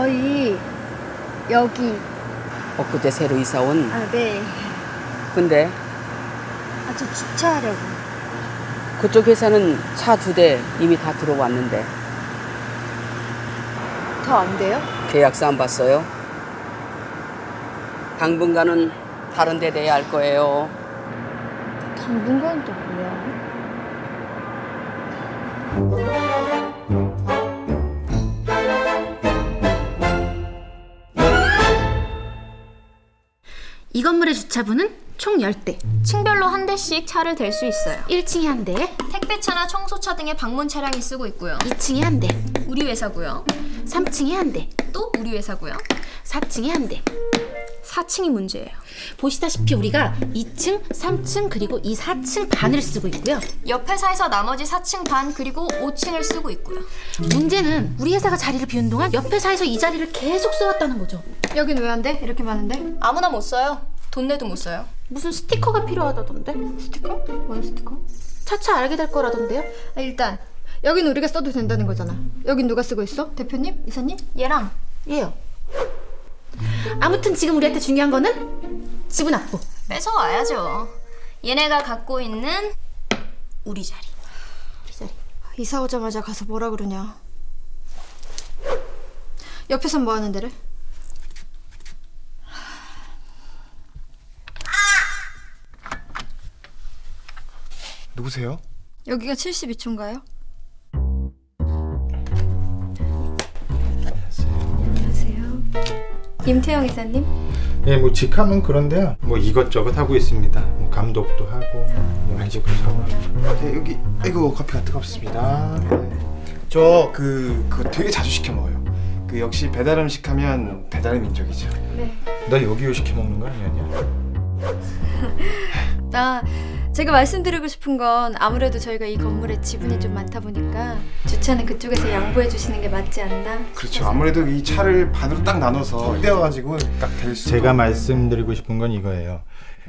저희 여기 엊그제 새로 이사 온. 아 네. 근데 아 저 주차하려고. 그쪽 회사는 차 두 대 이미 다 들어왔는데 더 안 돼요? 계약서 안 봤어요? 당분간은 다른 데 내야 할 거예요. 당분간 또 뭐야? 건물의 주차부는 총 10대. 층별로 한 대씩 차를 댈 수 있어요. 1층에 한 대, 택배차나 청소차 등의 방문 차량이 쓰고 있고요. 2층에 한 대, 우리 회사고요. 3층에 한 대, 또 우리 회사고요. 4층에 한 대. 4층이 문제예요. 보시다시피 우리가 2층, 3층 그리고 이 4층 반을 쓰고 있고요. 옆 회사에서 나머지 4층 반 그리고 5층을 쓰고 있고요. 문제는 우리 회사가 자리를 비운 동안 옆 회사에서 이 자리를 계속 써왔다는 거죠. 여긴 왜 안 돼? 이렇게 많은데? 아무나 못 써요. 돈 내도 못 써요. 무슨 스티커가 필요하다던데? 스티커? 뭔 스티커? 차차 알게 될 거라던데요? 아, 일단 여긴 우리가 써도 된다는 거잖아. 여긴 누가 쓰고 있어? 대표님? 이사님? 얘랑 예요. 아무튼 지금 우리한테 중요한 거는 지분 확보. 뺏어와야죠. 얘네가 갖고 있는 우리 자리. 우리 자리. 이사 오자마자 가서 뭐라 그러냐? 옆에선 뭐 하는 데래? 누구세요? 여기가 72초인가요? 안녕하세요. 김태영 이사님? 예, 뭐 직함은 그런데요. 뭐 이것저것 하고 있습니다. 뭐 감독도 하고 이런 식으로 하고. 네, 여기 아이고 커피가 뜨겁습니다. 네. 저그 그거 되게 자주 시켜 먹어요. 그 역시 배달 음식 하면 배달의 민족이죠. 네. 너 여기요 시켜 먹는 거 아니었냐? 아, 제가 말씀드리고 싶은 건 아무래도 저희가 이 건물에 지분이 좀 많다 보니까 주차는 그쪽에서 양보해 주시는 게 맞지 않나? 그렇죠. 아무래도 이 차를 반으로 딱 나눠서 떼어가지고 딱 될 수. 제가 말씀드리고 싶은 건 이거예요.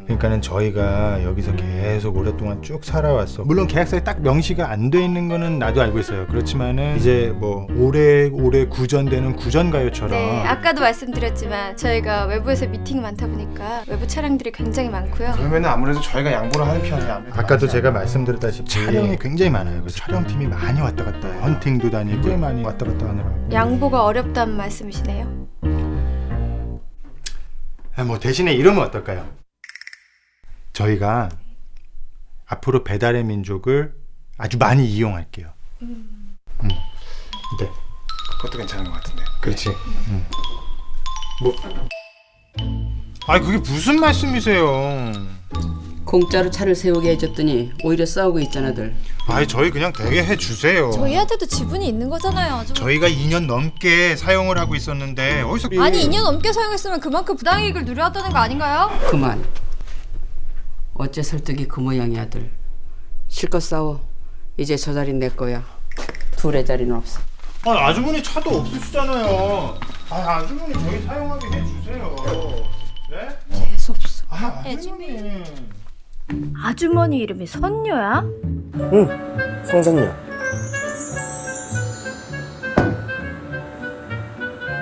그러니까는 저희가 여기서 계속 오랫동안 쭉 살아왔어. 물론 계약서에 딱 명시가 안 돼 있는 거는 나도 알고 있어요. 그렇지만은 이제 뭐 오래 오래 구전되는 구전 가요처럼 네, 아까도 말씀드렸지만 저희가 외부에서 미팅이 많다 보니까 외부 차량들이 굉장히 많고요. 그러면 아무래도 저희가 양보를 하는 편이 아무래도 아까도 제가 말씀드렸다시피 촬영이 굉장히 많아요. 그래서 촬영팀이 많이 왔다 갔다 해요. 헌팅도 다니고 굉장히 많이 왔다 갔다 하느라고. 양보가 어렵다는 말씀이시네요. 아, 뭐 대신에 이러면 어떨까요? 저희가 앞으로 배달의 민족을 아주 많이 이용할게요. 음. 네. 그것도 괜찮은 것 같은데. 그렇지. 음. 뭐? 아니 그게 무슨 말씀이세요? 공짜로 차를 세우게 해줬더니 오히려 싸우고 있잖아들. 아니 저희 그냥 되게 해 주세요. 저희한테도 지분이 있는 거잖아요. 좀... 저희가 2년 넘게 사용을 하고 있었는데 어디서 아니 2년 넘게 사용했으면 그만큼 부당이익을 누려왔다는 거 아닌가요? 그만. 어째 설득이 그 모양이야 들. 실컷 싸워. 이제 저 자리는 내 거야. 둘의 자리는 없어. 아 아주머니 차도 없으시잖아요. 아 아주머니 저희 사용하게 해주세요. 네? 재수 없어. 아 아주머니. 아주머니 이름이 선녀야? 성선녀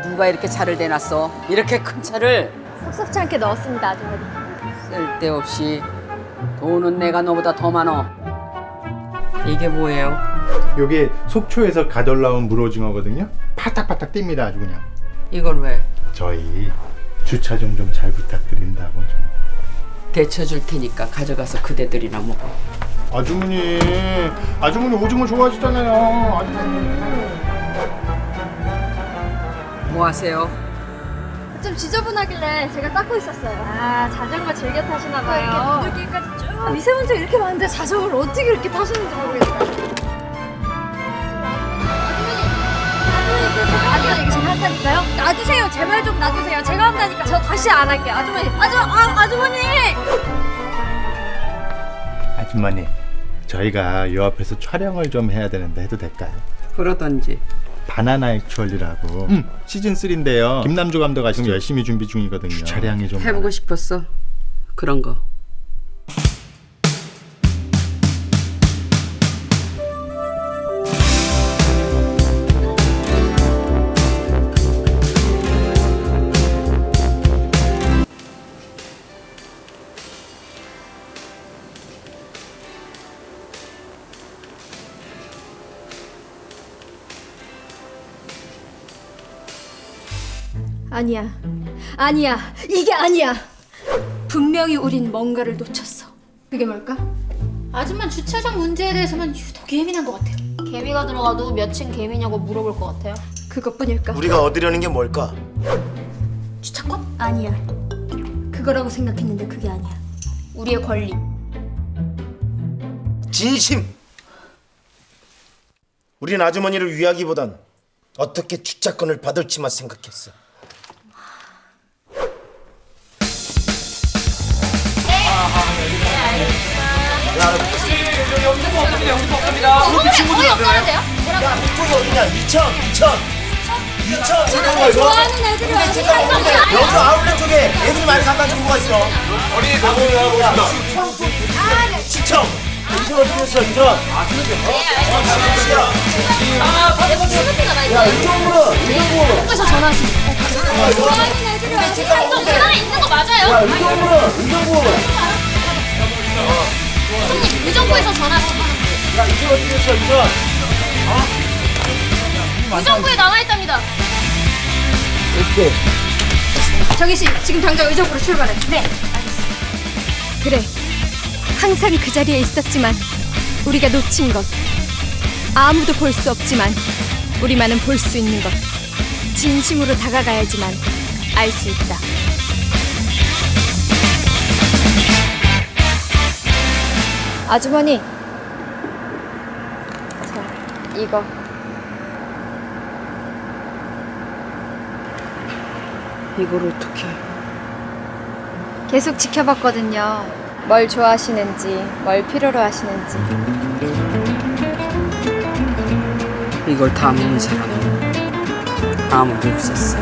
누가 이렇게 차를 대놨어? 이렇게 큰 차를 섭섭치 않게 넣었습니다 아주머니. 쓸데없이 돈은 내가 너보다 더 많어. 이게 뭐예요? 요게 속초에서 가덜 나온 물오징어거든요. 파닥파닥 뜁니다 아주 그냥. 이건 왜? 저희 주차 좀 좀 잘 부탁드린다고 좀. 데쳐줄 테니까 가져가서 그대들이나 먹어. 아주머니, 아주머니 오징어 좋아하시잖아요. 아주머니. 뭐 하세요? 좀 지저분하길래 제가 닦고 있었어요. 아 자전거 즐겨 타시나 봐요. 이렇게 쭉 미세먼지가 이렇게 많은데 자전거를 어떻게 이렇게 타시는지 모르겠어요. 아주머니 얘기 제가 한다니까요? 놔두세요. 제발 좀 놔두세요. 제가 한다니까 저 다시 안 할게요. 아주머니, 아주 아, 아주머니. 아주머니, 저희가 요 앞에서 촬영을 좀 해야 되는데 해도 될까요? 그러던지. 바나나 액츄얼리라고 음, 시즌 3인데요. 김남주 감독 지금 열심히 준비 중이거든요. 촬영이 좀 해보고 싶었어. 그런 거. 아니야. 아니야. 이게 아니야. 분명히 우린 뭔가를 놓쳤어. 그게 뭘까? 아줌마 주차장 문제에 대해서만 유독 예민한 것 같아요. 개미가 들어가도 몇 층 개미냐고 물어볼 것 같아요. 그것뿐일까? 우리가 얻으려는 게 뭘까? 주차권? 아니야. 그거라고 생각했는데 그게 아니야. 우리의 권리. 진심. 우린 아주머니를 위하기보단 어떻게 주차권을 받을지만 생각했어. 어이 없다는데요? 이쪽이 어디냐? 2천, 2천, 2천. 잠깐만 이거. 좋아하는 애들이 와서 여기 아울렛 쪽에 애들이 많이 간다는 정보가 있어. 어린이 가보를 하고 있습니다. 시청. 이천 어떻게 했어? 이천. 아, 그렇게. 야. 좋아하는 애들이 와서 또 계산에 있는 거 맞아요? 야, 이정으로, 이정으로. 손님 의정부에서 전화하십니다. 야, 이천 어떻게 했어? 이천. 의정부에 나와 있답니다. 정희 씨, 지금 당장 의정부로 출발해. 네. 그래. 항상 그 자리에 있었지만 우리가 놓친 것. 아무도 볼 수 없지만 우리만은 볼 수 있는 것. 진심으로 다가가야지만 알 수 있다. 아주머니. 자, 이거. 이걸 어떻게? 계속 지켜봤거든요. 뭘 좋아하시는지, 뭘 필요로 하시는지. 이걸 다 모은 사람은 아무도 없었어.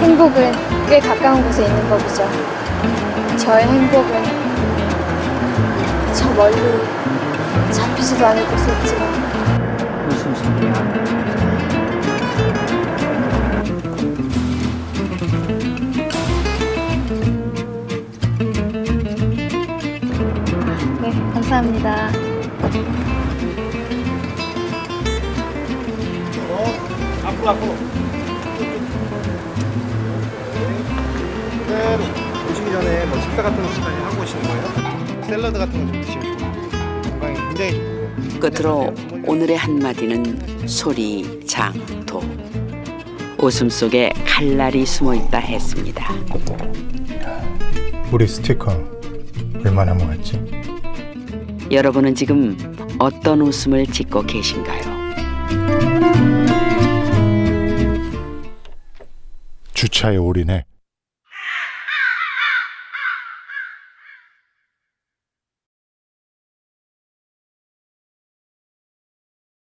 행복은 꽤 가까운 곳에 있는 법이죠. 저의 행복은 저 멀리 잡히지도 않을 곳에 있지만 무슨 소리야? 네, 감사합니다. 앞으로 앞으로. 그대로 오시기 전에 뭐 식사 같은 거 하고 오시는 거예요? 샐러드 같은 거 좀 드시면 건강에 굉장히 좋고요. 끝으로 오늘의 한마디는 소리, 장, 도. 웃음 속에 칼날이 숨어 있다 했습니다. 우리 스티커 얼마나 모았지? 여러분은 지금 어떤 웃음을 짓고 계신가요? 주차에 올인해